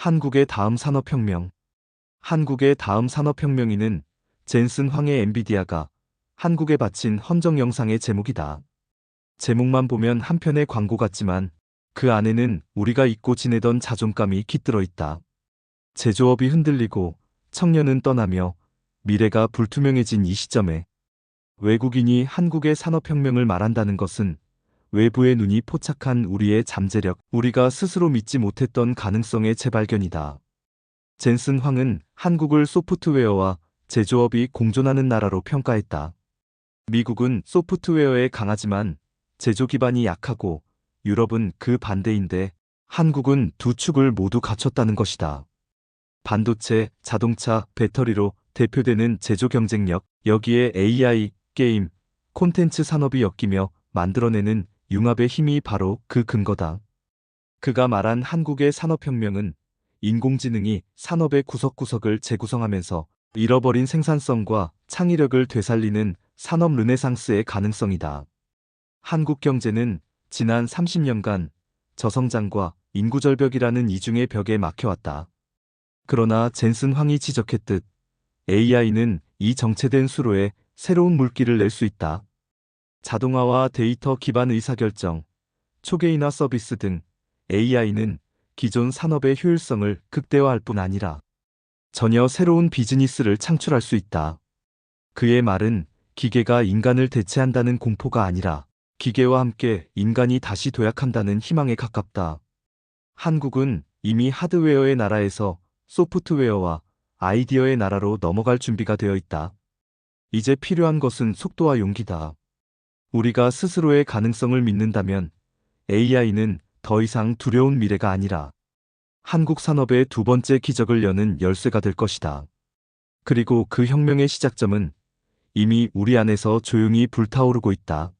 한국의 다음 산업혁명. 한국의 다음 산업혁명이는 젠슨 황의 엔비디아가 한국에 바친 헌정 영상의 제목이다. 제목만 보면 한편의 광고 같지만 그 안에는 우리가 잊고 지내던 자존감이 깃들어 있다. 제조업이 흔들리고 청년은 떠나며 미래가 불투명해진 이 시점에 외국인이 한국의 산업혁명을 말한다는 것은 외부의 눈이 포착한 우리의 잠재력, 우리가 스스로 믿지 못했던 가능성의 재발견이다. 젠슨 황은 한국을 소프트웨어와 제조업이 공존하는 나라로 평가했다. 미국은 소프트웨어에 강하지만 제조 기반이 약하고 유럽은 그 반대인데 한국은 두 축을 모두 갖췄다는 것이다. 반도체, 자동차, 배터리로 대표되는 제조 경쟁력, 여기에 AI, 게임, 콘텐츠 산업이 엮이며 만들어내는 융합의 힘이 바로 그 근거다. 그가 말한 한국의 산업혁명은 인공지능이 산업의 구석구석을 재구성하면서 잃어버린 생산성과 창의력을 되살리는 산업 르네상스의 가능성이다. 한국 경제는 지난 30년간 저성장과 인구절벽이라는 이중의 벽에 막혀왔다. 그러나 젠슨 황이 지적했듯 AI는 이 정체된 수로에 새로운 물기를 낼수 있다. 자동화와 데이터 기반 의사결정, 초계인화 서비스 등 AI는 기존 산업의 효율성을 극대화할 뿐 아니라 전혀 새로운 비즈니스를 창출할 수 있다. 그의 말은 기계가 인간을 대체한다는 공포가 아니라 기계와 함께 인간이 다시 도약한다는 희망에 가깝다. 한국은 이미 하드웨어의 나라에서 소프트웨어와 아이디어의 나라로 넘어갈 준비가 되어 있다. 이제 필요한 것은 속도와 용기다. 우리가 스스로의 가능성을 믿는다면 AI는 더 이상 두려운 미래가 아니라 한국 산업의 두 번째 기적을 여는 열쇠가 될 것이다. 그리고 그 혁명의 시작점은 이미 우리 안에서 조용히 불타오르고 있다.